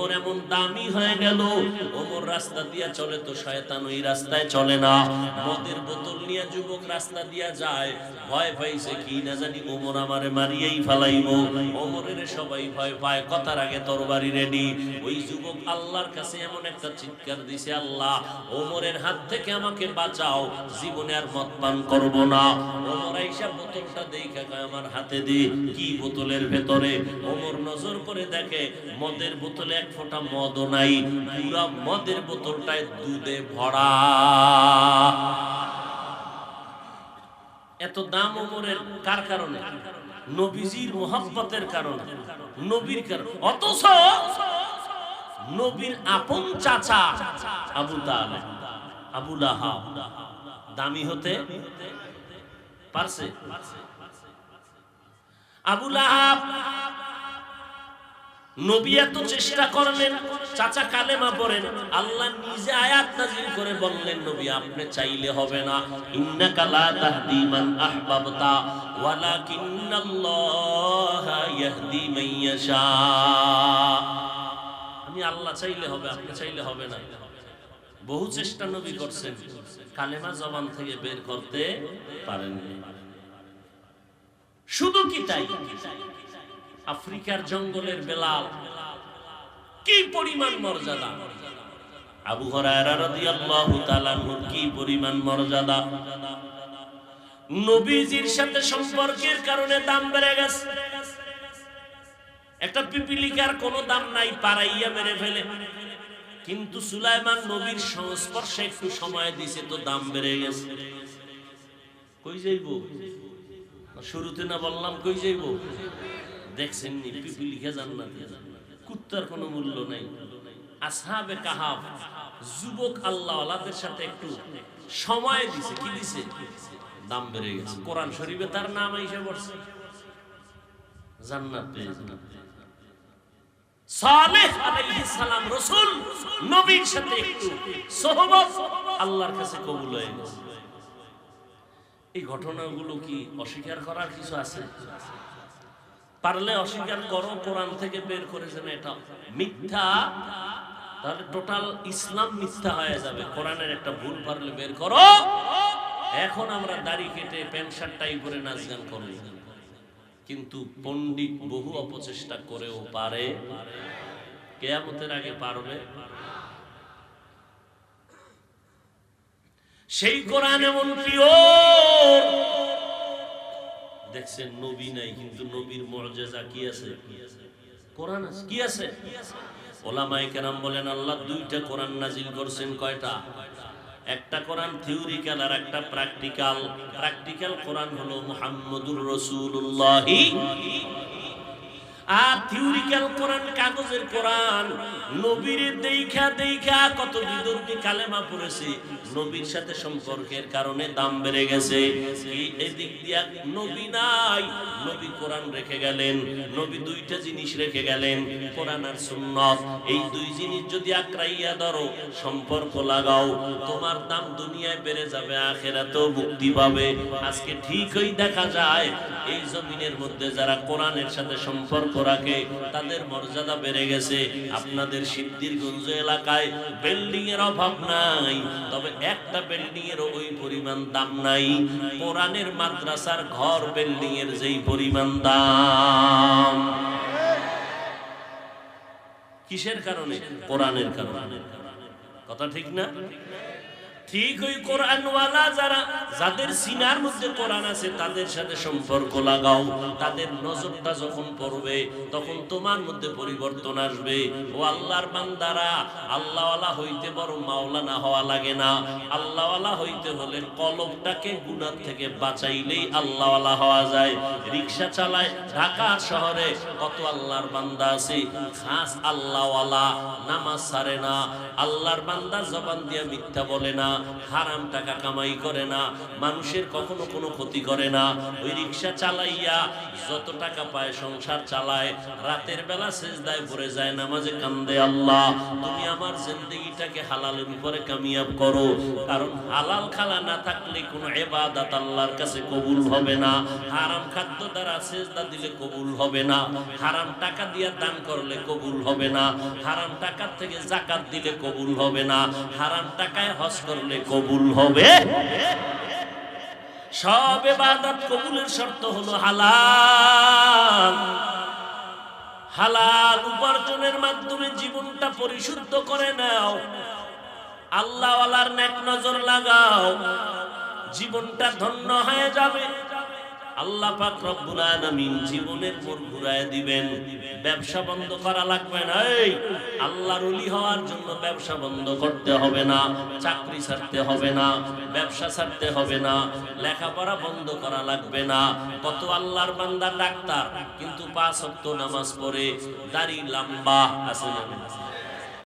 ওমর এমন দামি হয়ে গেল, ওমর রাস্তা দিয়া চলে তো শয়তান ওই রাস্তায় চলে না। মদের বোতল নিয়ে যুবক রাস্তা দিয়া যায়, ভয় পাইছে কি না জানি, ওমর আমারে মারিয়েই ফালাইব। ওমরের সবাই ভয় পায়, কথার আগে তরবারি রেডি ওই যুবক আল্লাহর কাছে এমন একটা চিৎকার দিছে, আল্লাহ, ওমরের হাত থেকে আমাকে বাঁচাও, জীবনে আর মদ পান করব না। ওমর আইসা বোতলটা দেখা কয়, আমার হাতে দি, কি বোতলের ভেতরে? ওমর নজর করে দেখে, মদের বোতলে এক ফোঁটা মদও নাই, পুরা মদের বোতলটায় দুধে ভরা। এত দাম ওমরের কার কারণে? নবীজির মোহাব্বতের কারণে, নবীর কারণে। অথচ নবীর আপন চাচা আবু তালেব, আবু লাহাব, দামি হতে পারছে? আবু লাহাব নবী এত চেষ্টা করলেন, চাচা কালেমা পড়েন, আল্লাহ নিজে আয়াত নাজিল করে বললেন, নবী, আপনি চাইলে হবে না। ইন্নাকা লা তাহদি মান আহবাবতা, ওয়ালাকিন্নাল্লাহা ইয়াহদি মান ইয়াশা। আমি আল্লাহ চাইলে হবে, আপনি চাইলে হবে না। বহু চেষ্টা নবী করছেন, কালেমা জবান থেকে বের করতে পারেননি। শুধু কি তাই? আফ্রিকার জঙ্গলের বেলাল। কি পরিমাণ মর্যাদা? আবু হরায়রা রাদিয়াল্লাহু কি পরিমাণ মর্যাদা? নবীজির সাথে সম্পর্কের কারণে দাম বেড়ে গেছে। একটা পিপিলিকার কোনো দাম নাই, পারাইয়া মেরে ফেলে। কিন্তু সুলাইমান নবীর সংস্পর্শে একটু সময় দিছে তো দাম বেড়ে গেছে। কই যাইব? শুরুতে না বললাম কই যাইব? দেখছেন নি পিপিলিকা জান্নাতে কুত্তার কোনো মূল্য নাই। আসহাবে কাহাব, যুবক আল্লাহওয়ালাদের সাথে একটু সময় দিছে, কি দিছে? দাম বেড়ে গেছে। কোরআন শরীফে তার নাম আইসা পড়ছে। জান্নাত সালেহ আলাইহিস সালাম রাসূল, নবীর সাথে একটু সোহবত আল্লাহর কাছে কবুল হয়ে গেছে। এই ঘটনাগুলো কি অস্বীকার করার কিছু আছে? পারলে অস্বীকার করো, কোরআন থেকে বের করেছেন এটা মিথ্যা। তাহলে টোটাল ইসলাম মিথ্যা হয়ে যাবে। কোরআনের একটা ভুল পারলে বের করো। এখন আমরা দাড়ি কেটে প্যান্ট শার্ট টাই করে নাচ গান করি কিন্তু পণ্ডিত বহু অপচেষ্টা করেও পারে। কেয়ামতের আগে পারবে। সেই কোরআন এমন পিওর। দেখছেন নবী নাই, কিন্তু নবীর মর্যাদা কি আছে? কোরআন আছে, কি আছে? ওলামাই কেরাম বলেন, আল্লাহ দুইটা কোরআন নাজিল করছেন কয়টা? একটা কোরআন থিওরিক্যাল আর একটা প্র্যাকটিক্যাল। প্র্যাকটিক্যাল কোরআন হলো মুহাম্মদুর রাসূলুল্লাহি। আর থিওরিক্যাল কোরআন কাগজের কোরআন নবীর দেখা দেখা কত বিদর্মী কালেমা পড়েছে, নবীর সাথে সম্পর্কের কারণে দাম বেড়ে গেছে। এদিক দিয়া নবী নাই, নবী কোরআন রেখে গেলেন, নবী দুইটা জিনিস রেখে গেলেন কোরআন আর সুন্নত। এই দুই জিনিস যদি আক্রাইয়া ধরো, সম্পর্ক লাগাও, তোমার দাম দুনিয়ায় বেড়ে যাবে, আখেরাতেও মুক্তি পাবে। আজকে ঠিকই দেখা যায়, এই জমিনের মধ্যে যারা কোরআনের সাথে সম্পর্ক রাখে তাদের মর্যাদা বেড়ে গেছে। আপনাদের সিদ্ধিরগঞ্জ এলাকায় বিল্ডিং এর অভাব নাই, তবে একটা বিল্ডিং এর ওই পরিমাণ দাম নাই। কোরআনের মাদ্রাসার ঘর বিল্ডিং এর যেই পরিমাণ দাম। কিসের কারণে? কোরআনের কারণে। কথা ঠিক না? ঠিক ওই কোরআনওয়ালা যারা, যাদের সিনার মধ্যে কোরআন আছে, তাদের সাথে সম্পর্ক লাগাও। তাদের নজরটা যখন পড়বে, তখন তোমার মধ্যে পরিবর্তন আসবে। ও আল্লাহর বান্দারা, আল্লাহওয়ালা হইতে বড় মাওলানা হওয়া লাগে না। আল্লাহওয়ালা হইতে হলে কলবটাকে গুনার থেকে বাঁচাইলেই আল্লাহওয়ালা হওয়া যায়। রিক্সা চালায় ঢাকা শহরে কত আল্লাহর বান্দা আছে। খাস আল্লাহওয়ালা, নামাজ ছাড়ে না। আল্লাহর বান্দা জবান দিয়ে মিথ্যা বলে না। হারাম টাকা কামাই করে না, মানুষের কখনো কোনো ক্ষতি করে না। ওই রিক্সা চালাইয়া যত টাকা পায় সংসার চালায়, রাতের বেলা সেজদায় পড়ে যায়, নামাজে কান্দে আল্লাহ। তুমি আমার জিন্দগিটাকে হালালের উপরে কামিয়াব করো, কারণ হালাল খালা না থাকলে কোনো এবাদাত আল্লাহর কাছে কবুল হবে না। হারাম খাদ্য দ্বারা সেজদা দিলে কবুল হবে না। হারাম টাকা দিয়ে দান করলে কবুল হবে না। হারাম টাকার থেকে জাকাত দিলে কবুল হবে না। হারাম টাকায় হজ করলে কবুল হবে। সব এবাদত কবুলের শর্ত হলো হালাল। হালাল উপার্জনের মাধ্যমে জীবনটা পরিশুদ্ধ করে নাও। আল্লাহওয়ালার নেক নজর লাগাও। জীবনটা ধন্য হয়ে যাবে। আল্লাহ পাক রব্বুল আলামিন জীবনের মোর ঘুরায় দিবেন। ব্যবসা বন্ধ করা লাগবে না, এই আল্লাহর ওলি হওয়ার জন্য ব্যবসা বন্ধ করতে হবে না, চাকরি ছাড়তে হবে না, ব্যবসা ছাড়তে হবে না, লেখাপড়া বন্ধ করা লাগবে না। কত আল্লাহর বান্দা ডাক্তার, কিন্তু পাঁচ ওয়াক্ত নামাজ পড়ে, দাড়ি লম্বা, আছে না